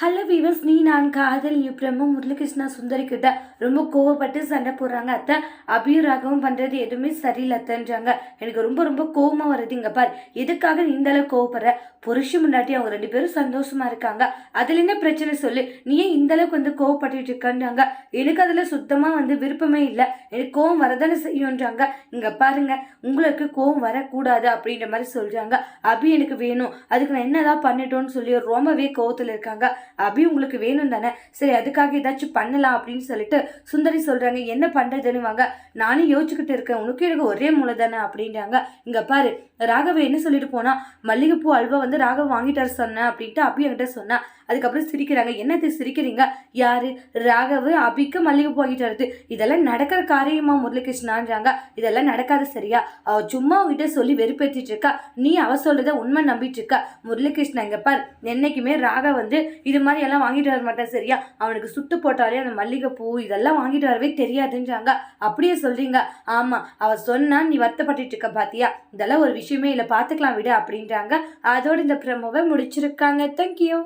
Hello viewers நீ நான் காதல். பிரம்ம. முரளிகிருஷ்ணா சுந்தரி கிட்ட ரொம்ப கோவப்பட்டு சண்டை போடுறாங்க. அத்தை அபியும் ராகவும் பண்ணுறது எதுவுமே சரியில்லை அத்தைன்றாங்க. எனக்கு ரொம்ப ரொம்ப கோவமாக வருது இங்கே பார். எதுக்காக நீ இந்த அளவுக்கு கோவப்படுற? புருஷ முன்னாடி அவங்க ரெண்டு பேரும் சந்தோஷமாக இருக்காங்க. அதில் என்ன பிரச்சனை சொல்லு? நீ ஏன் இந்த அளவுக்கு வந்து கோவப்பட்டுட்டு இருக்கன்றாங்க? எனக்கு அதில் சுத்தமாக வந்து விருப்பமே இல்லை. எனக்கு கோவம் வரதானே செய்யும்ன்றாங்க இங்கே பாருங்க உங்களுக்கு கோவம் வரக்கூடாது அப்படின்ற மாதிரி சொல்கிறாங்க அபி எனக்கு வேணும். அதுக்கு நான் என்னதான் பண்ணிட்டோன்னு சொல்லி ரொம்பவே கோவத்தில் இருக்காங்க. அபி உங்களுக்கு வேணும் தானே? சரி அதுக்காக ஏதாச்சும் பண்ணலாம் அப்படின்னு சொல்லிட்டு சுந்தரி சொல்கிறாங்க என்ன பண்ணுறதுன்னுவாங்க நானும் யோசிச்சுக்கிட்டு இருக்கேன். உனக்கு எனக்கு ஒரே மூளை தானே அப்படின்றாங்க. இங்கே பாரு ராகவ என்ன சொல்லிட்டு போனால் மல்லிகைப்பூ அல்வா வந்து ராகவ் வாங்கிட்டார் சொன்னேன் அப்படின்ட்டு அபி என்கிட்ட சொன்னான் அதுக்கப்புறம் சிரிக்கிறாங்க. என்னது சிரிக்கிறீங்க? யாரு? ராகவ் அபிக்கு மல்லிகை போயிட்டு வருது இதெல்லாம் நடக்கிற காரியமா முரளிகிருஷ்ணான்றாங்க. இதெல்லாம் நடக்காது சரியா? அவ சும்மா உங்ககிட்ட சொல்லி வெறுப்பேற்றிட்டு இருக்கா. நீ அவ சொல்றத உண்மை நம்பிட்டு இருக்கா? முரளிகிருஷ்ணா இங்க பார். என்னைக்குமே ராக வந்து இது மாதிரி எல்லாம் வாங்கிட்டு வர மாட்டேன் சரியா? அவனுக்கு சுட்டு போட்டாலே அந்த மல்லிகைப்பூ இதெல்லாம் வாங்கிட்டு வரவே தெரியாதுன்றாங்க. அப்படியே சொல்றீங்க. ஆமா அவ சொன்னா நீ வருத்தப்பட்டு இருக்க பாத்தியா? இதெல்லாம் ஒரு விஷயமே இல்லை. பார்த்துக்கலாம் விடு அப்படின்றாங்க. அதோட இந்த ப்ரமோவை முடிச்சிருக்காங்க. தேங்க்யூ